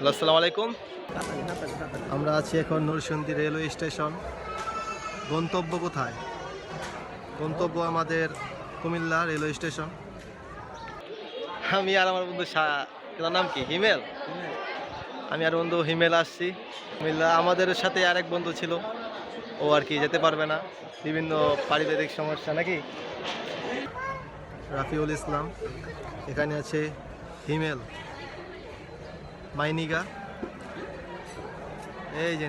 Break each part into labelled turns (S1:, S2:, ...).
S1: Hello আসসালামু আলাইকুম। আমরা আছি এখন নরসিংদী রেলওয়ে স্টেশন। গন্তব্য কোথায়? গন্তব্য আমাদের কুমিল্লা রেলওয়ে স্টেশন। আমি আর আমার বন্ধু তার নাম কি? হিমেল। আমি আর বন্ধু হিমেল আসছি। কুমিল্লা আমাদের সাথে আরেক বন্ধু ছিল। ও আর কি যেতে পারবে না। বিভিন্ন পারিবারিক সমস্যা নাকি? রাফিউল ইসলাম। এখানে আছে হিমেল। মাইনিগা। এই যে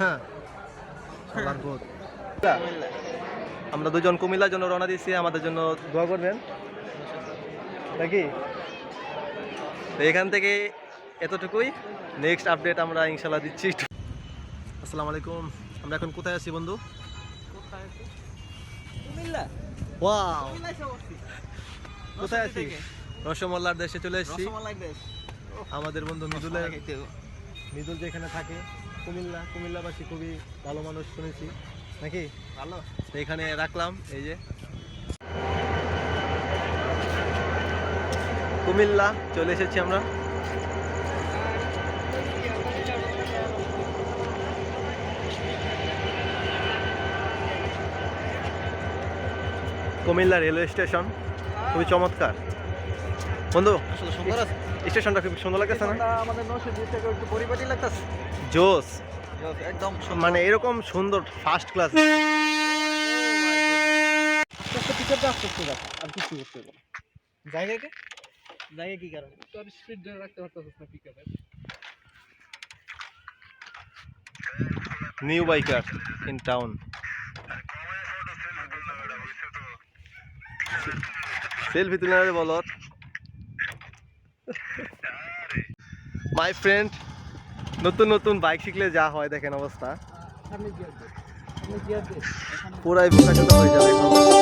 S1: হ্যাঁ। সবার বোধ। আমরা দুজন কুমিল্লার জন্য রওনা দিচ্ছি আমাদের জন্য দোয়া করবেন। নাকি? এখান থেকে এতটুকুই। নেক্সট আপডেট আমরা ইনশাল্লাহ দিচ্ছি। আসসালামু আলাইকুম। আমরা এখন কোথায় আছি বন্ধু? কোথায় আছি? রসমল্লার দেশে চলে এসেছি। আমাদের বন্ধু মৃদুলের মৃদুল যেখানে থাকে কুমিল্লা। কুমিল্লাবাসী খুবই ভালো মানুষ শুনেছি। নাকি?
S2: ভালো।
S1: এখানে রাখলাম এই যে। কুমিল্লা চলে এসেছি আমরা। কুমিল্লা রেলওয়ে স্টেশন খুবই চমৎকার। বন্ধু স্টেশনটা খুব সুন্দর লাগতেছে না?
S2: আমাদের নশিপুর থেকে একটু পরিপাটি লাগতেছে।
S1: জোস।
S2: একদম
S1: মানে এরকম সুন্দর ফার্স্ট ক্লাস
S2: আস্তে যাচ্ছে? আর কিছু করতে হবে জায়গাকে জায়গা কি? কারণে? তোর স্পিড ধরে রাখতে পারতেছিস না পিকআপে
S1: new biker in town selfie তুলে নেবে মাই ফ্রেন্ড নতুন নতুন বাইক শিখলে যা হয় দেখেন অবস্থা। পুরাই বোকা হয়ে যাবে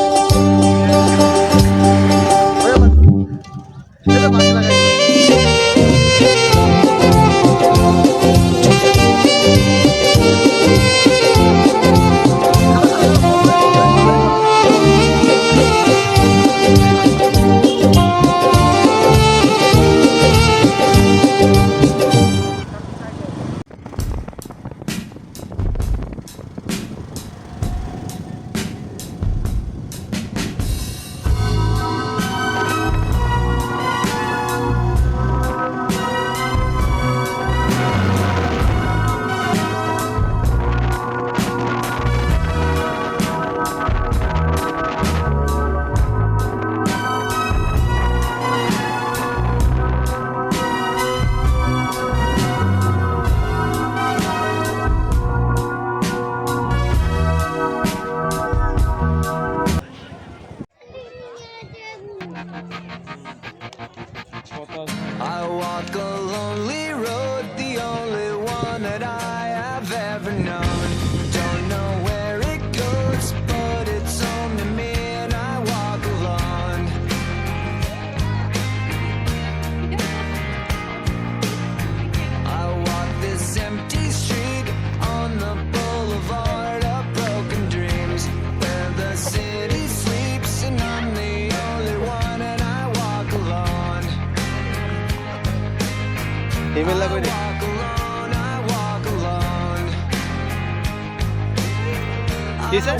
S3: I walk a lonely
S1: Himel
S3: I
S1: লাগবে রে। কি স্যার